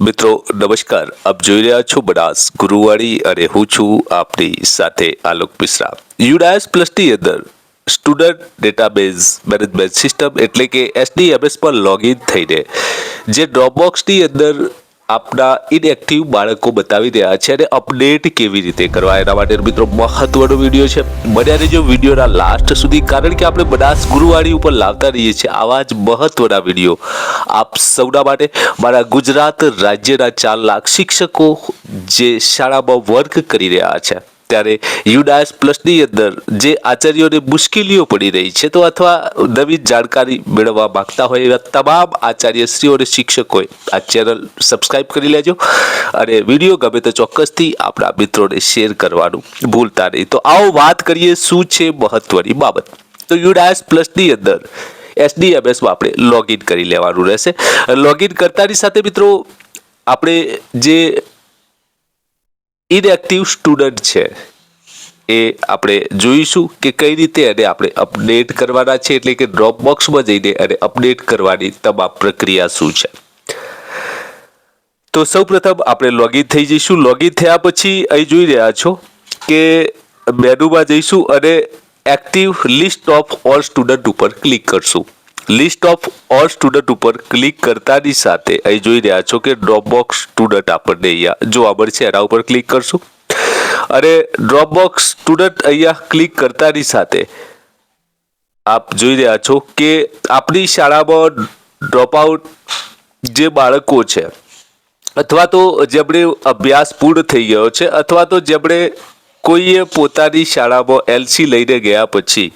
મિત્રો, નમસ્કાર. આપ જોઈ રહ્યા છો બનાસ ગુરુવાણી અને હું છું આપની સાથે આલોક મિશ્રા. યુડાયસ પ્લસની અંદર સ્ટુડન્ટ ડેટાબેઝ મેનેજમેન્ટ સિસ્ટમ એટલે કે એસડીએમએસ પર લોગિન થઈને જે ડ્રોપબોક્સની અંદર આપના ઇનએક્ટિવ બાળકો બતાવી રહ્યા છે અને અપડેટ કેવી રીતે કરવા એના માટે મિત્રો મહત્વનો વીડિયો છે. બન્યા રહેજો વિડીયોના લાસ્ટ સુધી, કારણ કે આપણે બનાસ ગુરુવાણી ઉપર લાવતા રહીએ છીએ, આવા જ મહત્વના વીડિયો આપ સૌના માટે મારા ગુજરાત રાજ્યના ચાર લાખ શિક્ષકો જે શાળામાં વર્ક કરી રહ્યા છે. ત્યારે યુડાયસ પ્લસની અંદર જે આચાર્યોને મુશ્કેલીઓ પડી રહી છે, તો અથવા નવી જાણકારી મેળવવા માંગતા હોય એવા તમામ આચાર્યશ્રીઓ અને શિક્ષકોએ આ ચેનલ સબસ્ક્રાઈબ કરી લેજો અને વીડિયો ગમે તો ચોક્કસથી આપણા મિત્રોને શેર કરવાનું ભૂલતા નહીં. તો આવો વાત કરીએ શું છે મહત્વની બાબત. તો યુડાયસ પ્લસની અંદર એસડીએમએસમાં આપણે લોગિન કરી લેવાનું રહેશે. લોગિન કરતાની સાથે મિત્રો, આપણે જે ઇનએક્ટિવ સ્ટુડન્ટ છે. એ આપણે જોઈશું કે કઈ રીતે એને આપણે અપડેટ કરવાના છે, એટલે કે ડ્રોપ બોક્સમાં જઈને અને અપડેટ કરવાની તમામ પ્રક્રિયા શું છે. તો સૌપ્રથમ આપણે લોગિન થઈ જઈશું. લોગિન થયા પછી અહીં જોઈ રહ્યા છો કે મેનુમાં જઈશું અને active list of all student ઉપર ક્લિક કરશું. લિસ્ટ ઓફ ઓલ સ્ટુડન્ટ ઉપર ક્લિક કરતાની સાથે અહીં જોઈ રહ્યા છો કે ડ્રોપબોક્સ સ્ટુડન્ટ આપણને અહીંયા જોવા મળશે, એના ઉપર ક્લિક કરશું. અને ડ્રોપબોક્સ સ્ટુડન્ટ અહીંયા ક્લિક કરતાની સાથે આપ જોઈ રહ્યા છો કે આપણી શાળામાં ડ્રોપ આઉટ જે બાળકો છે, અથવા તો જેમણે અભ્યાસ પૂર્ણ થઈ ગયો છે, અથવા તો જેમણે કોઈએ પોતાની શાળામાં એલસી લઈને ગયા પછી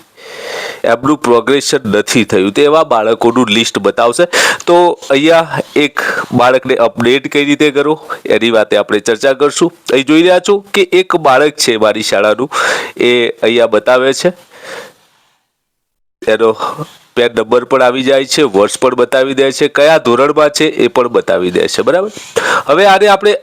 એમનું પ્રોગ્રેશન નથી થયું. તે એવા બાળકોનું લિસ્ટ બતાવશે. તો અહીંયા એક બાળકને અપડેટ કઈ રીતે કરો? એની વાતે આપણે ચર્ચા કરશું. અહીં જોઈ રહ્યા છો કે એક બાળક છે મારી શાળાનું. એ અહીંયા બતાવે છે. એનો પેન નંબર પણ આવી જાય છે વર્ષ પણ બતાવી દે છે. કયા ધોરણમાં છે એ પણ બતાવી દે છે. બરાબર? હવે આને આપણે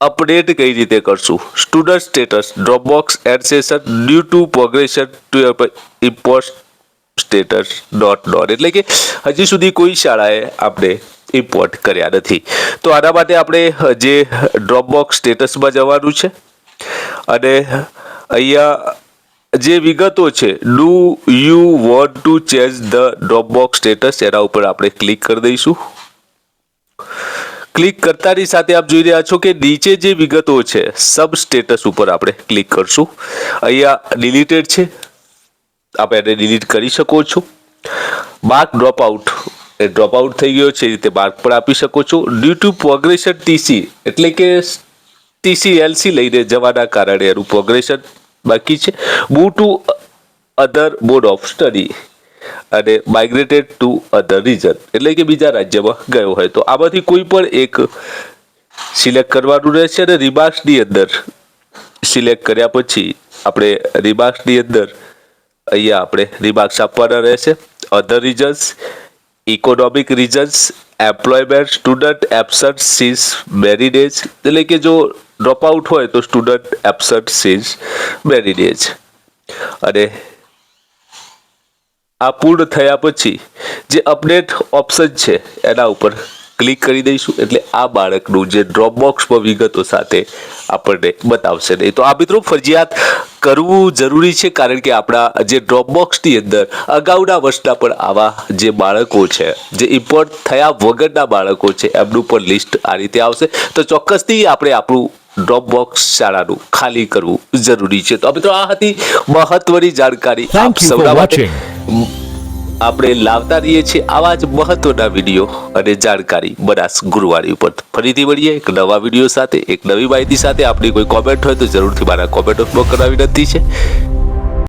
અપડેટ કઈ રીતે કરશું? Student status dropbox add session due to progression to import status dot dot એટલે કે હજી સુધી કોઈ શાળાએ આપણે ઇમ્પોર્ટ કર્યા નથી. તો આના માટે આપણે જે ડ્રોપબોક્સ સ્ટેટસમાં જવાનું છે અને અહીંયા જે વિગતો છે do you want to change the dropbox status એના ઉપર આપણે ક્લિક કરી દઈશું. ક્લિક કરતાની સાથે આપ જોઈ રહ્યા છો કે નીચે જે વિગતો છે સબ સ્ટેટસ ઉપર આપણે ક્લિક કરશું. અહીંયા ડિલીટેડ છે. આપ એને ડિલીટ કરી શકો છો. માર્ક ડ્રોપ આઉટ એ ડ્રોપ આઉટ થઈ ગયો છે, એ રીતે માર્ક પણ આપી શકો છો. ડ્યુ ટુ પ્રોગ્રેશન ટીસી એટલે કે ટીસી એલસી લઈને જવાના કારણે એનું પ્રોગ્રેશન બાકી છે. Move to other mode of study અને માઇગ્રેટેડ ટુ અધર રીજન એટલે કે બીજા રાજ્યમાં ગયો હોય. તો આમાંથી કોઈ પણ એક સિલેક્ટ કરવાનું રહેશે અને રિમાર્ક્સની અંદર સિલેક્ટ કર્યા પછી આપણે રિમાર્ક્સની અંદર અહીંયા આપણે રિમાર્ક્સ આપવાના રહેશે. Other reasons economic reasons employment student absent cease marriage એટલે કે જો ડ્રોપ આઉટ હોય તો સ્ટુડન્ટ એબસન્ટ સીઝ મેરીડેજ અને આ પૂર્ણ થયા પછી જે અપડેટ ઓપ્શન છે એના ઉપર ક્લિક કરી દઈશું. એટલે આ બાળકનું જે ડ્રોપ બોક્સમાં વિગતો સાથે આપણને બતાવશે. નહીં તો આ મિત્રો ફરજિયાત કરવું જરૂરી છે કારણ કે આપણા જે ડ્રોપ બોક્સની અંદર અગાઉના વર્ષના પણ આવા જે બાળકો છે જે ઇમ્પોર્ટ થયા વગરના બાળકો છે એમનું પણ લિસ્ટ આ રીતે આવશે. તો ચોક્કસથી આપણે આપણું ડ્રોપ બોક્સ શાળાનું ખાલી કરવું જરૂરી છે. તો મિત્રો આ હતી મહત્વની જાણકારી આપ સૌના માટે. આપણે લાવતા રહીએ છીએ આવા જ મહત્વના વીડિયો અને જાણકારી. બનાસ ગુરુવારી ઉપર. ફરીથી મળીએ એક નવા વીડિયો સાથે, એક નવી માહિતી સાથે. આપણી કોઈ કોમેન્ટ હોય તો જરૂરથી મારા કોમેન્ટ બોક્સમાં કરાવી વિનંતી છે.